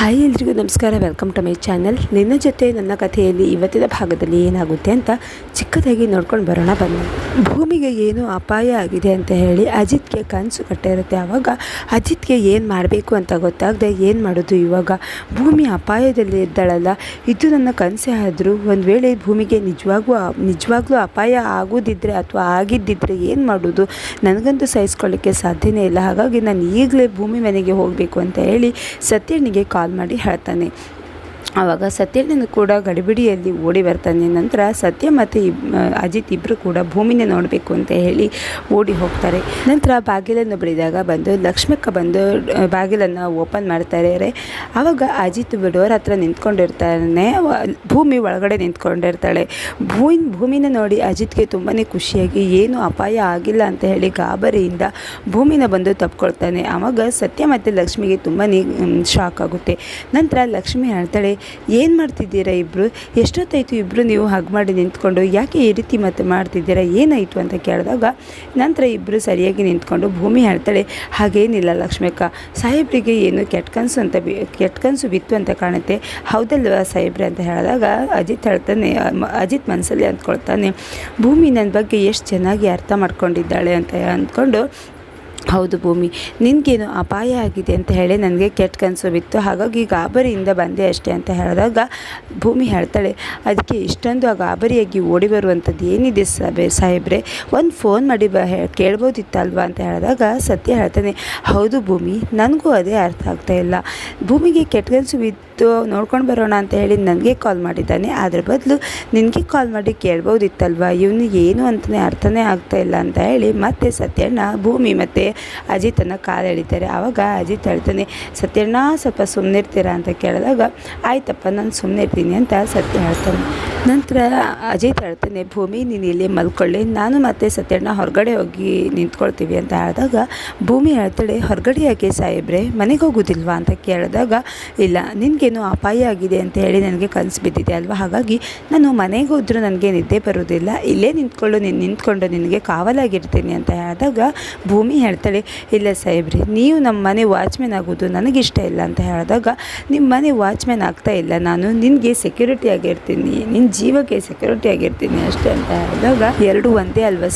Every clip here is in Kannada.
ಹಾಯ್ ಎಲ್ರಿಗೂ ನಮಸ್ಕಾರ. ವೆಲ್ಕಮ್ ಟು ಮೈ ಚಾನಲ್ ನಿನ್ನ ಜೊತೆ ನನ್ನ ಕಥೆಯಲ್ಲಿ ಇವತ್ತಿನ ಭಾಗದಲ್ಲಿ ಏನಾಗುತ್ತೆ ಅಂತ ಚಿಕ್ಕದಾಗಿ ನೋಡ್ಕೊಂಡು ಬರೋಣ ಬನ್ನಿ. ಭೂಮಿಗೆ ಏನು ಅಪಾಯ ಆಗಿದೆ ಅಂತ ಹೇಳಿ ಅಜಿತ್ಗೆ ಕನಸು ಕಟ್ಟಿರುತ್ತೆ. ಆವಾಗ ಅಜಿತ್ಗೆ ಏನು ಮಾಡಬೇಕು ಅಂತ ಗೊತ್ತಾಗದೆ ಏನು ಮಾಡೋದು ಇವಾಗ? ಭೂಮಿ ಅಪಾಯದಲ್ಲಿ ಇದ್ದಾಳಲ್ಲ. ಇದು ನನ್ನ ಕನಸೇ ಆದರೂ ಒಂದು ವೇಳೆ ಭೂಮಿಗೆ ನಿಜವಾಗೂ ನಿಜವಾಗ್ಲೂ ಅಪಾಯ ಆಗೋದಿದ್ದರೆ ಅಥವಾ ಆಗಿದ್ದಿದ್ರೆ ಏನು ಮಾಡೋದು? ನನಗಂತೂ ಸಹಿಸ್ಕೊಳ್ಳಿಕ್ಕೆ ಸಾಧ್ಯನೇ ಇಲ್ಲ. ಹಾಗಾಗಿ ನಾನು ಈಗಲೇ ಭೂಮಿ ಮನೆಗೆ ಹೋಗಬೇಕು ಅಂತ ಹೇಳಿ ಸತ್ಯನಿಗೆ ಕಾಲ್ ಮಾಡಿ ಹೇಳ್ತಾನೆ. ಆವಾಗ ಸತ್ಯನಿಂದ ಕೂಡ ಗಡಿಬಿಡಿಯಲ್ಲಿ ಓಡಿ ಬರ್ತಾನೆ. ನಂತರ ಸತ್ಯ ಮತ್ತು ಇಬ್ ಅಜಿತ್ ಇಬ್ಬರು ಕೂಡ ಭೂಮಿನೇ ನೋಡಬೇಕು ಅಂತ ಹೇಳಿ ಓಡಿ ಹೋಗ್ತಾರೆ. ನಂತರ ಬಾಗಿಲನ್ನು ಬಿಡಿದಾಗ ಬಂದು ಲಕ್ಷ್ಮಕ್ಕ ಬಂದು ಬಾಗಿಲನ್ನು ಓಪನ್ ಮಾಡ್ತಾರೆ. ಆವಾಗ ಅಜಿತ್ ಬಿಡೋರ ಹತ್ರ ನಿಂತ್ಕೊಂಡಿರ್ತಾನೆ. ಭೂಮಿ ಒಳಗಡೆ ನಿಂತ್ಕೊಂಡಿರ್ತಾಳೆ. ಭೂಮಿ, ಭೂಮಿನ ನೋಡಿ ಅಜಿತ್ಗೆ ತುಂಬಾ ಖುಷಿಯಾಗಿ ಏನು ಅಪಾಯ ಆಗಿಲ್ಲ ಅಂತ ಹೇಳಿ ಗಾಬರಿಯಿಂದ ಭೂಮಿನ ಬಂದು ತಪ್ಕೊಳ್ತಾನೆ. ಆವಾಗ ಸತ್ಯ ಮತ್ತು ಲಕ್ಷ್ಮಿಗೆ ತುಂಬಾ ಶಾಕ್ ಆಗುತ್ತೆ. ನಂತರ ಲಕ್ಷ್ಮಿ ಹೇಳ್ತಾಳೆ ಏನು ಮಾಡ್ತಿದ್ದೀರಾ ಇಬ್ಬರು ಎಷ್ಟೊತ್ತಾಯಿತು ಇಬ್ಬರು ನೀವು ಹಗ್ ಮಾಡಿ ನಿಂತ್ಕೊಂಡು? ಯಾಕೆ ಈ ರೀತಿ ಮತ್ತೆ ಮಾಡ್ತಿದ್ದೀರಾ? ಏನಾಯಿತು ಅಂತ ಕೇಳಿದಾಗ ನಂತರ ಇಬ್ಬರು ಸರಿಯಾಗಿ ನಿಂತ್ಕೊಂಡು ಭೂಮಿ ಹೇಳ್ತಾಳೆ ಹಾಗೇನಿಲ್ಲ ಲಕ್ಷ್ಮಕ್ಕ ಸಾಹೇಬ್ರಿಗೆ ಏನು ಕೆಟ್ಟ ಕನಸು ಅಂತ ಬಿ, ಕೆಟ್ಟ ಕನಸು ಬಿತ್ತು ಅಂತ ಕಾಣುತ್ತೆ. ಹೌದಲ್ವಾ ಸಾಹೇಬ್ರೆ ಅಂತ ಹೇಳಿದಾಗ ಅಜಿತ್ ಹೇಳ್ತಾನೆ ಅಜಿತ್ ಮನಸ್ಸಲ್ಲಿ ಅಂದ್ಕೊಳ್ತಾನೆ, ಭೂಮಿ ನನ್ನ ಬಗ್ಗೆ ಎಷ್ಟು ಚೆನ್ನಾಗಿ ಅರ್ಥ ಮಾಡ್ಕೊಂಡಿದ್ದಾಳೆ ಅಂತ ಅಂದ್ಕೊಂಡು ಹೌದು ಭೂಮಿ, ನಿನಗೇನು ಅಪಾಯ ಆಗಿದೆ ಅಂತ ಹೇಳಿ ನನಗೆ ಕೆಟ್ಟ ಕನಸು ಬಿತ್ತು ಹಾಗಾಗಿ ಗಾಬರಿಯಿಂದ ಬಂದೆ ಅಷ್ಟೇ ಅಂತ ಹೇಳಿದಾಗ ಭೂಮಿ ಹೇಳ್ತಾಳೆ, ಅದಕ್ಕೆ ಇಷ್ಟೊಂದು ಆ ಗಾಬರಿಯಾಗಿ ಓಡಿ ಬರುವಂಥದ್ದು ಏನಿದೆ ಸಾಬೆ ಸಾಹೇಬ್ರೆ? ಒಂದು ಫೋನ್ ಮಾಡಿ ಬ ಕೇಳ್ಬೋದಿತ್ತಲ್ವಾ? ಅಂತ ಹೇಳಿದಾಗ ಸತ್ಯ ಹೇಳ್ತಾನೆ, ಹೌದು ಭೂಮಿ, ನನಗೂ ಅದೇ ಅರ್ಥ ಆಗ್ತಾ ಇಲ್ಲ. ಭೂಮಿಗೆ ಕೆಟ್ಟ ಕನಸು ಬಿತ್ತು ನೋಡ್ಕೊಂಡು ಬರೋಣ ಅಂತ ಹೇಳಿ ನನಗೆ ಕಾಲ್ ಮಾಡಿದ್ದಾನೆ. ಅದ್ರ ಬದಲು ನಿನಗೆ ಕಾಲ್ ಮಾಡಿ ಕೇಳ್ಬೋದಿತ್ತಲ್ವಾ? ಇವನಿಗೆ ಏನು ಅಂತಲೇ ಅರ್ಥನೇ ಆಗ್ತಾ ಇಲ್ಲ ಅಂತ ಹೇಳಿ ಮತ್ತೆ ಸತ್ಯಣ್ಣ ಭೂಮಿ ಮತ್ತು ಅಜಿತನ ಕಾಲು ಎಳಿತಾರೆ. ಆವಾಗ ಅಜಿತ್ ಹೇಳ್ತಾನೆ, ಸತ್ಯಣ್ಣ, ಸ್ವಲ್ಪ ಸುಮ್ಮನಿರ್ತೀರಾ ಅಂತ ಕೇಳಿದಾಗ, ಆಯ್ತಪ್ಪ, ನಾನು ಸುಮ್ಮನೆ ಇರ್ತೀನಿ ಅಂತ ಸತ್ಯ ಹೇಳ್ತಾನೆ. ನಂತರ ಅಜಿತ್ ಹೇಳ್ತಾನೆ, ಭೂಮಿ, ನೀನು ಇಲ್ಲಿ ಮಲ್ಕೊಳ್ಳಿ. ನಾನು ಮತ್ತೆ ಸತ್ಯಣ್ಣ ಹೊರಗಡೆ ಹೋಗಿ ನಿಂತ್ಕೊಳ್ತೀವಿ ಅಂತ ಹೇಳಿದಾಗ, ಭೂಮಿ ಹೇಳ್ತಾಳೆ ಹೊರಗಡೆ ಯಾಕೆ ಸಾಹೇಬ್ರೆ, ಮನೆಗೆ ಹೋಗೋದಿಲ್ವಾ? ಅಂತ ಕೇಳಿದಾಗ, ಇಲ್ಲ ನಿನಗೇನು ಅಪಾಯ ಆಗಿದೆ ಅಂತ ಹೇಳಿ ನನಗೆ ಕನಸು ಬಿದ್ದಿದೆ ಅಲ್ವಾ? ಹಾಗಾಗಿ ನಾನು ಮನೆಗೆ ಹೋದರೂ ನನಗೆ ನಿದ್ದೆ ಬರೋದಿಲ್ಲ ಇಲ್ಲೇ ನಿಂತ್ಕೊಂಡು ನೀನು ನಿಂತ್ಕೊಂಡು ನಿನಗೆ ಕಾವಲಾಗಿರ್ತೀನಿ ಅಂತ ಹೇಳಿದಾಗ ಭೂಮಿ ಹೇಳ್ತಾಳೆ, ಇಲ್ಲ ಸಾಹೇಬ್ರಿ, ನೀವು ನಮ್ಮ ಮನೆ ವಾಚ್ಮೆನ್ ಆಗೋದು ನನಗಿಷ್ಟ ಇಲ್ಲ ಅಂತ ಹೇಳಿದಾಗ, ನಿಮ್ಮ ಮನೆ ವಾಚ್ಮೆನ್ ಆಗ್ತಾ ಇಲ್ಲ. ನಾನು ನಿನಗೆ ಸೆಕ್ಯೂರಿಟಿ ಆಗಿರ್ತೀನಿ ನಿನ್ನ ಜೀವಕ್ಕೆ ಸೆಕ್ಯೂರಿಟಿ ಆಗಿರ್ತೀನಿ ಅಷ್ಟೇ ಅಂತ ಹೇಳಿದಾಗ, ಎರಡು ಒಂದೇ ಅಲ್ವಾ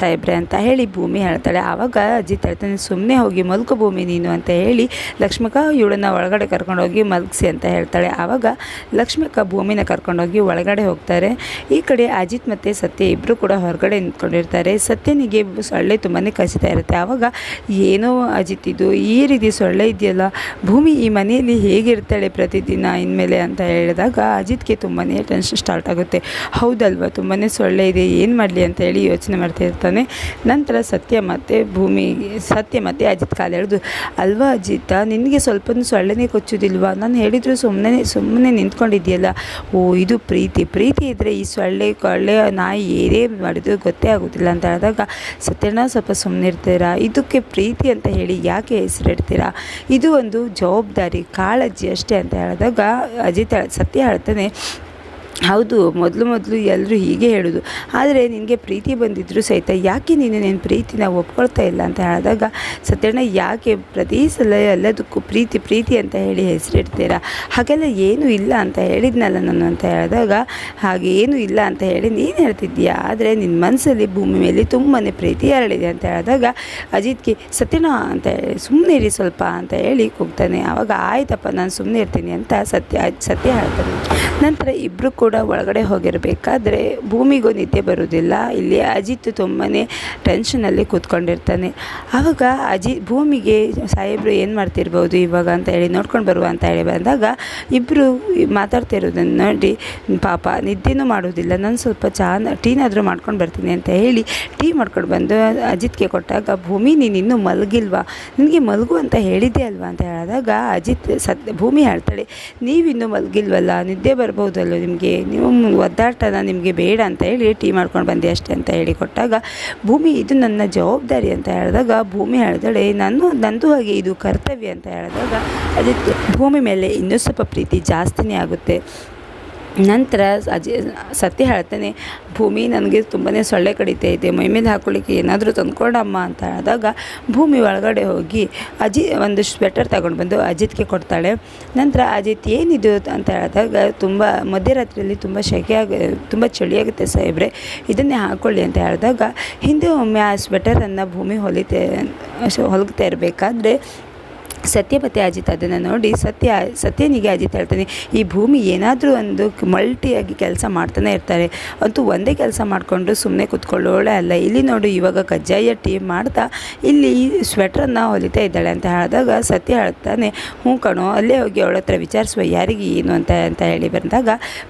ಸಾಹೇಬ್ರೆ? ಅಂತ ಹೇಳಿ ಭೂಮಿ ಹೇಳ್ತಾಳೆ. ಆವಾಗ ಅಜ್ಜಿ ಹೇಳ್ತಾನೆ ಸುಮ್ಮನೆ ಹೋಗಿ ಮಲ್ಕೋ ಭೂಮಿ ನೀನು ಅಂತ ಹೇಳಿ ಲಕ್ಷ್ಮಕ ಇವಳನ್ನ ಒಳಗಡೆ ಕರ್ಕೊಂಡೋಗಿ ಮಲಗಿಸಿ ಅಂತ ಹೇಳ್ತಾಳೆ. ಆವಾಗ ಲಕ್ಷ್ಮಕ್ಕ ಭೂಮಿನ ಕರ್ಕೊಂಡೋಗಿ ಒಳಗಡೆ ಹೋಗ್ತಾರೆ. ಈ ಕಡೆ ಅಜಿತ್ ಮತ್ತು ಸತ್ಯ ಇಬ್ಬರು ಕೂಡ ಹೊರಗಡೆ ನಿಂತ್ಕೊಂಡಿರ್ತಾರೆ. ಸತ್ಯನಿಗೆ ಸೊಳ್ಳೆ ತುಂಬಾ ಕಸಿತಾ ಇರುತ್ತೆ. ಆವಾಗ ಏನೋ ಅಜಿತ್ ಇದು, ಈ ರೀತಿ ಸೊಳ್ಳೆ ಇದೆಯಲ್ಲ, ಭೂಮಿ ಈ ಮನೆಯಲ್ಲಿ ಹೇಗಿರ್ತಾಳೆ ಪ್ರತಿದಿನ ಇನ್ಮೇಲೆ ಅಂತ ಹೇಳಿದಾಗ ಅಜಿತ್ಗೆ ತುಂಬಾ ಟೆನ್ಷನ್ ಸ್ಟಾರ್ಟ್ ಆಗುತ್ತೆ. ಹೌದಲ್ವಾ ತುಂಬಾ ಸೊಳ್ಳೆ ಇದೆ, ಏನು ಮಾಡಲಿ ಅಂತ ಹೇಳಿ ಯೋಚನೆ ಮಾಡ್ತಾ ಇರ್ತಾನೆ. ನಂತರ ಸತ್ಯ ಮತ್ತು ಭೂಮಿ, ಸತ್ಯ ಮತ್ತು ಅಜಿತ್ ಕಾಲು ಅಲ್ವಾ ಅಜಿತ, ನಿನಗೆ ಸ್ವಲ್ಪ ಸೊಳ್ಳೆನೇ ಕೊಚ್ಚೋದಿಲ್ವಾ? ನಾನು ಹೇಳಿದ್ರು ಸುಮ್ಮನೆ ಸುಮ್ಮನೆ ನಿಂತ್ಕೊಂಡಿದ್ಯಲ್ಲ? ಓ, ಇದು ಪ್ರೀತಿ. ಪ್ರೀತಿ ಇದ್ದರೆ ಈ ಸೊಳ್ಳೆ, ಕೊಳ್ಳೆ ನಾಯಿ ಏನೇ ಮಾಡಿದ್ರು ಗೊತ್ತೇ ಆಗೋದಿಲ್ಲ ಅಂತ ಹೇಳಿದಾಗ ಸತ್ಯನ ಸ್ವಲ್ಪ ಸುಮ್ಮನೆ ಇರ್ತೀರಾ? ಇದಕ್ಕೆ ಪ್ರೀತಿ ಅಂತ ಹೇಳಿ ಯಾಕೆ ಹೆಸರಿಡ್ತೀರಾ? ಇದು ಒಂದು ಜವಾಬ್ದಾರಿ, ಕಾಳಜಿ ಅಷ್ಟೇ ಅಂತ ಹೇಳಿದಾಗ, ಅಜಿತ್ ಸತ್ಯ ಹೇಳ್ತಾನೆ ಹೌದು, ಮೊದಲು ಮೊದಲು ಎಲ್ಲರೂ ಹೀಗೆ ಹೇಳೋದು. ಆದರೆ ನಿನಗೆ ಪ್ರೀತಿ ಬಂದಿದ್ದರೂ ಸಹಿತ ಯಾಕೆ ನೀನು ನಿನ್ನ ಪ್ರೀತಿನ ಒಪ್ಕೊಳ್ತಾ ಇಲ್ಲ ಅಂತ ಹೇಳಿದಾಗ, ಸತ್ಯಣ್ಣ, ಯಾಕೆ ಪ್ರತಿ ಸಲ ಎಲ್ಲದಕ್ಕೂ ಪ್ರೀತಿ ಪ್ರೀತಿ ಅಂತ ಹೇಳಿ ಹೆಸರಿಡ್ತೀರಾ? ಹಾಗೆಲ್ಲ ಏನೂ ಇಲ್ಲ ಅಂತ ಹೇಳಿದ್ನಲ್ಲ ನಾನು ಅಂತ ಹೇಳಿದಾಗ, ಹಾಗೆ ಏನೂ ಇಲ್ಲ ಅಂತ ಹೇಳಿ ನೀನು ಹೇಳ್ತಿದ್ದೀಯಾ? ಆದರೆ ನಿನ್ನ ಮನಸ್ಸಲ್ಲಿ ಭೂಮಿ ಮೇಲೆ ತುಂಬಾ ಪ್ರೀತಿ ಹರಳಿದೆ ಅಂತ ಹೇಳಿದಾಗ, ಅಜಿತ್ಗೆ, ಸತ್ಯಣ್ಣ ಅಂತ ಹೇಳಿ ಸುಮ್ಮನೆ ಇರಿ ಸ್ವಲ್ಪ ಅಂತ ಹೇಳಿ ಕೂಗ್ತಾನೆ. ಆವಾಗ ಆಯ್ತಪ್ಪ, ನಾನು ಸುಮ್ಮನೆ ಇರ್ತೀನಿ ಅಂತ ಸತ್ಯ ಸತ್ಯ ಹೇಳ್ತಾನೆ. ನಂತರ ಇಬ್ಬರು ಕೂಡ ಒಳಗಡೆ ಹೋಗಿರಬೇಕಾದ್ರೆ ಭೂಮಿಗೂ ನಿದ್ದೆ ಬರುವುದಿಲ್ಲ. ಇಲ್ಲಿ ಅಜಿತ್ ತುಂಬಾ ಟೆನ್ಷನಲ್ಲಿ ಕೂತ್ಕೊಂಡಿರ್ತಾನೆ. ಆವಾಗ ಅಜಿ, ಭೂಮಿಗೆ ಸಾಹೇಬರು ಏನು ಮಾಡ್ತಿರ್ಬೋದು ಇವಾಗ ಅಂತ ಹೇಳಿ ನೋಡ್ಕೊಂಡು ಬರುವ ಅಂತ ಹೇಳಿ ಬಂದಾಗ ಇಬ್ಬರು ಮಾತಾಡ್ತಿರೋದನ್ನು ನೋಡಿ, ಪಾಪ ನಿದ್ದೆನೂ ಮಾಡೋದಿಲ್ಲ ನಾನು ಸ್ವಲ್ಪ ಚಾ ಟೀನಾದರೂ ಮಾಡ್ಕೊಂಡು ಬರ್ತೀನಿ ಅಂತ ಹೇಳಿ ಟೀ ಮಾಡ್ಕೊಂಡು ಬಂದು ಅಜಿತ್ಗೆ ಕೊಟ್ಟಾಗ, ಭೂಮಿ ನೀನು ಇನ್ನೂ ಮಲಗಿಲ್ವಾ? ನಿನಗೆ ಮಲಗು ಅಂತ ಹೇಳಿದ್ದೆ ಅಲ್ವಾ? ಅಂತ ಹೇಳಿದಾಗ ಅಜಿತ್ ಸತ್, ಭೂಮಿ ಹೇಳ್ತಾಳೆ, ನೀವಿನ್ನೂ ಮಲಗಿಲ್ವಲ್ಲ? ನಿದ್ದೆ ಬರ್ಬೋದಲ್ಲ ನಿಮಗೆ? ನೀವು ಒದ್ದಾಟನ ನಿಮಗೆ ಬೇಡ ಅಂತ ಹೇಳಿ ಟೀ ಮಾಡ್ಕೊಂಡು ಬಂದೆ ಅಷ್ಟೇ ಅಂತ ಹೇಳಿ ಕೊಟ್ಟಾಗ, ಭೂಮಿ ಇದು ನನ್ನ ಜವಾಬ್ದಾರಿ ಅಂತ ಹೇಳಿದಾಗ, ಭೂಮಿ ಹೇಳಿದಳೆ ನಾನು ನಂದು ಹಾಗೆ ಇದು ಕರ್ತವ್ಯ ಅಂತ ಹೇಳಿದಾಗ, ಅದಕ್ಕೆ ಭೂಮಿ ಮೇಲೆ ಇನ್ನೂ ಸ್ವಲ್ಪ ಪ್ರೀತಿ ಜಾಸ್ತಿನೇ ಆಗುತ್ತೆ. ನಂತರ ಅಜಿ ಸತ್ಯ ಹೇಳ್ತೇನೆ, ಭೂಮಿ ನನಗೆ ತುಂಬಾ ಸೊಳ್ಳೆ ಕಡಿತ ಇದೆ, ಮೈ ಮೇಲೆ ಹಾಕೊಳ್ಳಿಕ್ಕೆ ಏನಾದರೂ ತಂದ್ಕೊಂಡಮ್ಮ ಅಂತ ಹೇಳಿದಾಗ ಭೂಮಿ ಒಳಗಡೆ ಹೋಗಿ ಅಜಿ ಒಂದು ಸ್ವೆಟರ್ ತಗೊಂಡು ಬಂದು ಅಜಿತ್ಗೆ ಕೊಡ್ತಾಳೆ. ನಂತರ ಅಜಿತ್, ಏನಿದು? ಅಂತ ಹೇಳಿದಾಗ ತುಂಬ ಮಧ್ಯರಾತ್ರಿಯಲ್ಲಿ ತುಂಬ ಸೆಕೆಯಾಗ, ತುಂಬ ಚಳಿಯಾಗುತ್ತೆ ಸಾಹೇಬ್ರೆ, ಇದನ್ನೇ ಹಾಕ್ಕೊಳ್ಳಿ ಅಂತ ಹೇಳಿದಾಗ ಹಿಂದೆ ಒಮ್ಮೆ ಆ ಸ್ವೆಟರನ್ನು ಭೂಮಿ ಹೊಲಿತೆ ಹೊಲಗ್ತಾ ಇರಬೇಕಾದ್ರೆ ಸತ್ಯ ಅಜಿತ್ ಅದನ್ನು ನೋಡಿ ಸತ್ಯ, ಸತ್ಯನಿಗೆ ಅಜಿತ್ ಹೇಳ್ತಾನೆ, ಈ ಭೂಮಿ ಏನಾದರೂ ಒಂದು ಮಲ್ಟಿಯಾಗಿ ಕೆಲಸ ಮಾಡ್ತಾನೆ ಇರ್ತಾರೆ. ಅಂತೂ ಒಂದೇ ಕೆಲಸ ಮಾಡಿಕೊಂಡು ಸುಮ್ಮನೆ ಕೂತ್ಕೊಳ್ಳೋಳೆ ಅಲ್ಲ. ಇಲ್ಲಿ ನೋಡು, ಇವಾಗ ಕಜ್ಜಾಯ ಟೀ ಮಾಡ್ತಾ, ಇಲ್ಲಿ ಸ್ವೆಟ್ರನ್ನು ಹೊಲಿತಾ ಇದ್ದಾಳೆ ಅಂತ ಹೇಳಿದಾಗ ಸತ್ಯ ಹೇಳ್ತಾನೆ, ಹ್ಞೂ ಕಣೋ, ಅಲ್ಲೇ ಹೋಗಿ ಅವಳ ಹತ್ರ ವಿಚಾರಿಸುವ ಯಾರಿಗೆ ಏನು ಅಂತ ಅಂತ ಹೇಳಿ ಬಂದಾಗ,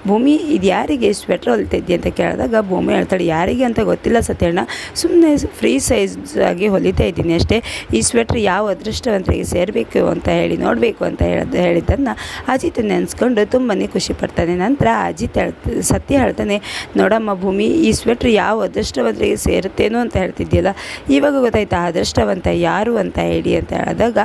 ಭೂಮಿ, ಇದು ಯಾರಿಗೆ ಸ್ವೆಟ್ರ್ ಹೊಲಿತಾ ಇದ್ದೀಯ ಅಂತ ಕೇಳಿದಾಗ ಭೂಮಿ ಹೇಳ್ತಾಳೆ, ಯಾರಿಗೆ ಅಂತ ಗೊತ್ತಿಲ್ಲ ಸತ್ಯಣ್ಣ. ಸುಮ್ಮನೆ ಫ್ರೀ ಸೈಜ್ ಆಗಿ ಹೊಲಿತಾ ಇದ್ದೀನಿ ಅಷ್ಟೇ. ಈ ಸ್ವೆಟ್ರ್ ಯಾವ ಅದೃಷ್ಟವಂತರಿಗೆ ಸೇರಬೇಕು ಅಂತ ಹೇಳಿ, ನೋಡಬೇಕು ಅಂತ ಹೇಳಿದ, ಹೇಳಿದ್ದನ್ನು ಅಜಿತ್ ನೆನೆಸ್ಕೊಂಡು ತುಂಬಾ ಖುಷಿ ಪಡ್ತಾನೆ. ನಂತರ ಅಜಿತ್ ಹೇಳ್ತ, ಸತ್ಯ ಹೇಳ್ತಾನೆ, ನೋಡಮ್ಮ ಭೂಮಿ, ಈ ಸ್ವೆಟ್ರ್ ಯಾವ ಅದೃಷ್ಟವಂತರಿಗೆ ಸೇರುತ್ತೇನೋ ಅಂತ ಹೇಳ್ತಿದ್ಯಲ್ಲ, ಇವಾಗ ಗೊತ್ತಾಯ್ತಾ ಅದೃಷ್ಟವಂತ ಯಾರು ಅಂತ ಹೇಳಿ ಅಂತ ಹೇಳಿದಾಗ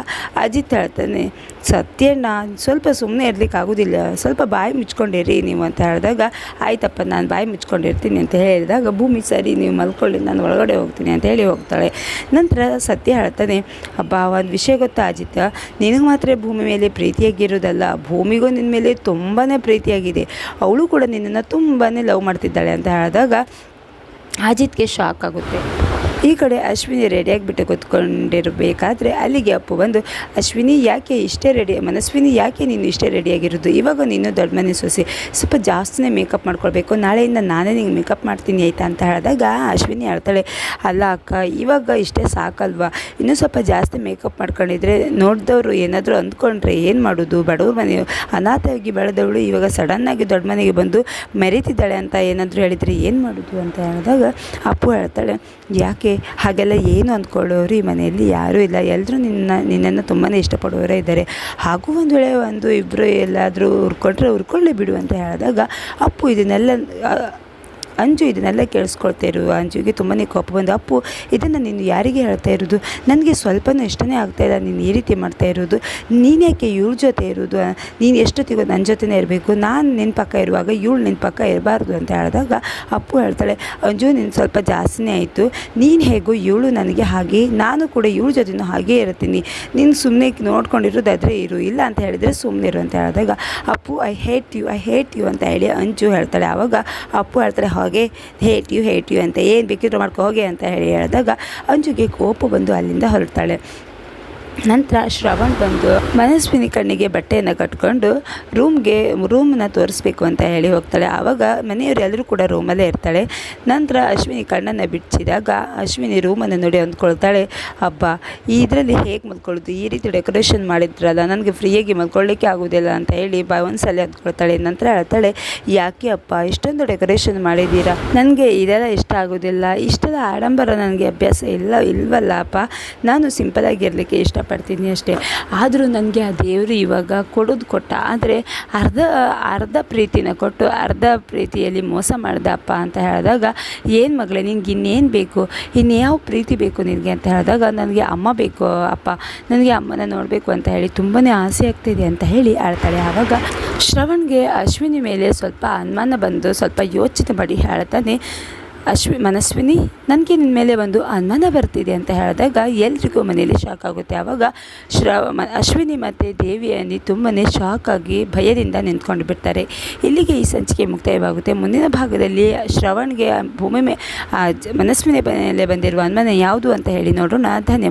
ಅಜಿತ್ ಹೇಳ್ತಾನೆ, ಸತ್ಯಣ್ಣ, ಸ್ವಲ್ಪ ಸುಮ್ಮನೆ ಇರ್ಲಿಕ್ಕೆ ಆಗೋದಿಲ್ಲ, ಸ್ವಲ್ಪ ಬಾಯಿ ಮುಚ್ಕೊಂಡಿರಿ ನೀವು ಅಂತ ಹೇಳಿದಾಗ, ಆಯ್ತಪ್ಪ, ನಾನು ಬಾಯಿ ಮುಚ್ಕೊಂಡಿರ್ತೀನಿ ಅಂತ ಹೇಳಿದಾಗ, ಭೂಮಿ ಸರಿ, ನೀವು ಮಲ್ಕೊಳ್ಳಿ, ನಾನು ಒಳಗಡೆ ಹೋಗ್ತೀನಿ ಅಂತ ಹೇಳಿ ಹೋಗ್ತಾಳೆ. ನಂತರ ಸತ್ಯ ಹೇಳ್ತಾನೆ, ಅಬ್ಬ, ಒಂದು ವಿಷಯ ಗೊತ್ತಾ ಅಜಿತ್? ನಿನಗೆ ಮಾತ್ರ ಭೂಮಿ ಮೇಲೆ ಪ್ರೀತಿಯಾಗಿರೋದಲ್ಲ, ಭೂಮಿಗೂ ನಿನ್ನ ಮೇಲೆ ತುಂಬಾ ಪ್ರೀತಿಯಾಗಿದೆ. ಅವಳು ಕೂಡ ನಿನ್ನನ್ನು ತುಂಬಾ ಲವ್ ಮಾಡ್ತಿದ್ದಾಳೆ ಅಂತ ಹೇಳಿದಾಗ, ಅಜಿತ್ಗೆ ಶಾಕ್ ಆಗುತ್ತೆ. ಈ ಕಡೆ ಅಶ್ವಿನಿ ರೆಡಿಯಾಗಿಬಿಟ್ಟು ಕೂತ್ಕೊಂಡಿರಬೇಕಾದ್ರೆ ಅಲ್ಲಿಗೆ ಅಪ್ಪು ಬಂದು, ಅಶ್ವಿನಿ, ಯಾಕೆ ಇಷ್ಟೇ ರೆಡಿ ಮನಸ್ವಿನಿ, ಯಾಕೆ ನೀನು ಇಷ್ಟೇ ರೆಡಿಯಾಗಿರೋದು ಇವಾಗ ನೀನು ದೊಡ್ಡ ಮನೆ ಸೊಸಿ. ಸ್ವಲ್ಪ ಜಾಸ್ತಿನೇ ಮೇಕಪ್ ಮಾಡ್ಕೊಳ್ಬೇಕು. ನಾಳೆಯಿಂದ ನಾನೇ ನಿಂಗೆ ಮೇಕಪ್ ಮಾಡ್ತೀನಿ ಆಯ್ತಾ ಅಂತ ಹೇಳಿದಾಗ ಅಶ್ವಿನಿ ಹೇಳ್ತಾಳೆ, ಅಲ್ಲ ಅಕ್ಕ, ಇವಾಗ ಇಷ್ಟೇ ಸಾಕಲ್ವಾ? ಇನ್ನೂ ಸ್ವಲ್ಪ ಜಾಸ್ತಿ ಮೇಕಪ್ ಮಾಡ್ಕೊಂಡಿದ್ರೆ ನೋಡಿದವರು ಏನಾದರೂ ಅಂದ್ಕೊಂಡ್ರೆ ಏನು ಮಾಡೋದು? ಬಡವ್ರ ಮನೆ, ಅನಾಥವಾಗಿ ಬೆಳೆದವಳು ಇವಾಗ ಸಡನ್ನಾಗಿ ದೊಡ್ಡ ಮನೆಗೆ ಬಂದು ಮೆರೀತಿದ್ದಾಳೆ ಅಂತ ಏನಾದರೂ ಹೇಳಿದರೆ ಏನು ಮಾಡೋದು? ಅಂತ ಹೇಳಿದಾಗ ಅಪ್ಪು ಹೇಳ್ತಾಳೆ, ಯಾಕೆ? ಹಾಗೆಲ್ಲ ಏನು ಅಂದ್ಕೊಳ್ಳೋರು ಈ ಮನೆಯಲ್ಲಿ ಯಾರೂ ಇಲ್ಲ. ಎಲ್ಲರೂ ನಿನ್ನ, ನಿನ್ನನ್ನು ತುಂಬಾ ಇಷ್ಟಪಡೋರೇ ಇದ್ದಾರೆ. ಹಾಗೂ ಒಂದು ವೇಳೆ ಒಂದು ಇಬ್ಬರು ಎಲ್ಲಾದರೂ ಉರ್ಕೊಂಡ್ರೆ ಉರ್ಕೊಳ್ಳಿ ಬಿಡು ಅಂತ ಹೇಳಿದಾಗ, ಅಪ್ಪು ಇದನ್ನೆಲ್ಲ ಅಂಜು ಇದನ್ನೆಲ್ಲ ಕೇಳಿಸ್ಕೊಳ್ತಾ ಇರು, ಅಂಜುಗೆ ತುಂಬಾ ಕೋಪ ಬಂದು, ಅಪ್ಪು, ಇದನ್ನು ನೀನು ಯಾರಿಗೆ ಹೇಳ್ತಾ ಇರೋದು? ನನಗೆ ಸ್ವಲ್ಪನೂ ಇಷ್ಟನೇ ಆಗ್ತಾ ಇಲ್ಲ, ನೀನು ಈ ರೀತಿ ಮಾಡ್ತಾ ಇರೋದು. ನೀನ್ಯಾಕೆ ಇವ್ರ ಜೊತೆ ಇರೋದು? ನೀನು ಎಷ್ಟೊತ್ತಿಗೂ ನನ್ನ ಜೊತೆನೇ ಇರಬೇಕು. ನಾನು ನಿನ್ನ ಪಕ್ಕ ಇರುವಾಗ ಇವಳು ನಿನ್ನ ಪಕ್ಕ ಇರಬಾರ್ದು, ಅಂತ ಹೇಳಿದಾಗ ಅಪ್ಪು ಹೇಳ್ತಾಳೆ, ಅಂಜು, ನೀನು ಸ್ವಲ್ಪ ಜಾಸ್ತಿನೇ ಆಯಿತು. ನೀನು ಹೇಗೋ ಇವಳು ನನಗೆ ಹಾಗೆ, ನಾನು ಕೂಡ ಇವಳ ಜೊತೆನೂ ಹಾಗೇ ಇರ್ತೀನಿ. ನೀನು ಸುಮ್ಮನೆ ನೋಡ್ಕೊಂಡಿರೋದಾದರೆ ಇರು, ಇಲ್ಲ ಅಂತ ಹೇಳಿದರೆ ಸುಮ್ಮನೆ ಇರು, ಅಂತ ಹೇಳಿದಾಗ, Appu I hate you I hate you ಅಂತ ಹೇಳಿ ಅಂಜು ಹೇಳ್ತಾಳೆ. ಆವಾಗ ಅಪ್ಪು ಹೇಳ್ತಾಳೆ ಹಾಗೆ ಹೇಟ್ ಯು ಹೇಟ್ ಯು ಅಂತ, ಏನು ಬೇಕಿದ್ರು ಮಾಡ್ಕೊ, ಹೋಗಿ ಅಂತ ಹೇಳಿ ಹೇಳಿದಾಗ, ಅಂಜುಗೆ ಕೋಪ ಬಂದು ಅಲ್ಲಿಂದ ಹೊರಡ್ತಾಳೆ. ನಂತರ ಶ್ರವಣ್ ಬಂದು ಮನಸ್ವಿನಿ ಕಣ್ಣಿಗೆ ಬಟ್ಟೆಯನ್ನು ಕಟ್ಕೊಂಡು ರೂಮ್ಗೆ ರೂಮನ್ನ ತೋರಿಸ್ಬೇಕು ಅಂತ ಹೇಳಿ ಹೋಗ್ತಾಳೆ. ಆವಾಗ ಮನೆಯವರು ಎಲ್ಲರೂ ಕೂಡ ರೂಮಲ್ಲೇ ಇರ್ತಾಳೆ. ನಂತರ ಅಶ್ವಿನಿ ಕಣ್ಣನ್ನು ಬಿಡಿಸಿದಾಗ ಅಶ್ವಿನಿ ರೂಮನ್ನು ನೋಡಿ ಅಂದ್ಕೊಳ್ತಾಳೆ ಹಬ್ಬ ಇದರಲ್ಲಿ ಹೇಗೆ ಮಲ್ಕೊಳ್ಳೋದು? ಈ ರೀತಿ ಡೆಕೋರೇಷನ್ ಮಾಡಿದ್ರಲ್ಲ, ನನಗೆ ಫ್ರೀಯಾಗಿ ಮಲ್ಕೊಳ್ಳಿಕ್ಕೆ ಆಗೋದಿಲ್ಲ ಅಂತ ಹೇಳಿ ಬಾ ಒಂದ್ಸಲ ಅಂದ್ಕೊಳ್ತಾಳೆ. ನಂತರ ಹೇಳ್ತಾಳೆ, ಯಾಕೆ ಅಪ್ಪ, ಇಷ್ಟೊಂದು ಡೆಕೋರೇಷನ್ ಮಾಡಿದ್ದೀರಾ? ನನಗೆ ಇದೆಲ್ಲ ಇಷ್ಟ ಆಗೋದಿಲ್ಲ. ಇಷ್ಟೆಲ್ಲ ಆಡಂಬರ ನನಗೆ ಅಭ್ಯಾಸ ಇಲ್ಲ, ಇಲ್ವಲ್ಲ ಅಪ್ಪ? ನಾನು ಸಿಂಪಲಾಗಿರಲಿಕ್ಕೆ ಇಷ್ಟಪಡ್ತೀನಿ ಅಷ್ಟೇ. ಆದರೂ ನನಗೆ ಆ ದೇವರು ಇವಾಗ ಕೊಡೋದು ಕೊಟ್ಟ. ಆದರೆ ಅರ್ಧ ಅರ್ಧ ಪ್ರೀತಿನ ಕೊಟ್ಟು ಅರ್ಧ ಪ್ರೀತಿಯಲ್ಲಿ ಮೋಸ ಮಾಡ್ದಪ್ಪ ಅಂತ ಹೇಳಿದಾಗ, ಏನು ಮಗಳೇ, ನಿನಗೆ ಇನ್ನೇನು ಬೇಕು? ಇನ್ಯಾವ ಪ್ರೀತಿ ಬೇಕು ನಿನಗೆ ಅಂತ ಹೇಳಿದಾಗ, ನನಗೆ ಅಮ್ಮ ಬೇಕು ಅಪ್ಪ. ನನಗೆ ಅಮ್ಮನ ನೋಡಬೇಕು ಅಂತ ಹೇಳಿ ತುಂಬಾ ಆಸೆ ಆಗ್ತಿದೆ ಅಂತ ಹೇಳಿ ಆಳ್ತಾಳೆ ಆವಾಗ ಶ್ರವಣ್ಗೆ ಅಶ್ವಿನಿ ಮೇಲೆ ಸ್ವಲ್ಪ ಅನುಮಾನ ಬಂದು ಸ್ವಲ್ಪ ಯೋಚನೆ ಮಾಡಿ ಹೇಳ್ತಾನೆ ಅಶ್ವಿ ಮನಸ್ವಿನಿ, ನನಗೆ ನಿನ್ನ ಮೇಲೆ ಒಂದು ಅನುಮಾನ ಬರ್ತಿದೆ ಅಂತ ಹೇಳಿದಾಗ ಎಲ್ರಿಗೂ ಮನೆಯಲ್ಲಿ ಶಾಕ್ ಆಗುತ್ತೆ. ಆವಾಗ ಶ್ರವ ಮ, ಅಶ್ವಿನಿ ಮತ್ತು ದೇವಿಯಲ್ಲಿ ತುಂಬಾ ಶಾಕ್ ಆಗಿ ಭಯದಿಂದ ನಿಂತ್ಕೊಂಡು ಬಿಡ್ತಾರೆ. ಇಲ್ಲಿಗೆ ಈ ಸಂಚಿಕೆ ಮುಕ್ತಾಯವಾಗುತ್ತೆ. ಮುಂದಿನ ಭಾಗದಲ್ಲಿ ಶ್ರವಣ್ಗೆ ಭೂಮಿ ಮೇ ಮನಸ್ವಿನಿ ಮೇಲೆ ಬಂದಿರುವ ಅನುಮಾನ ಯಾವುದು ಅಂತ ಹೇಳಿ ನೋಡೋಣ. ಧನ್ಯವಾದ.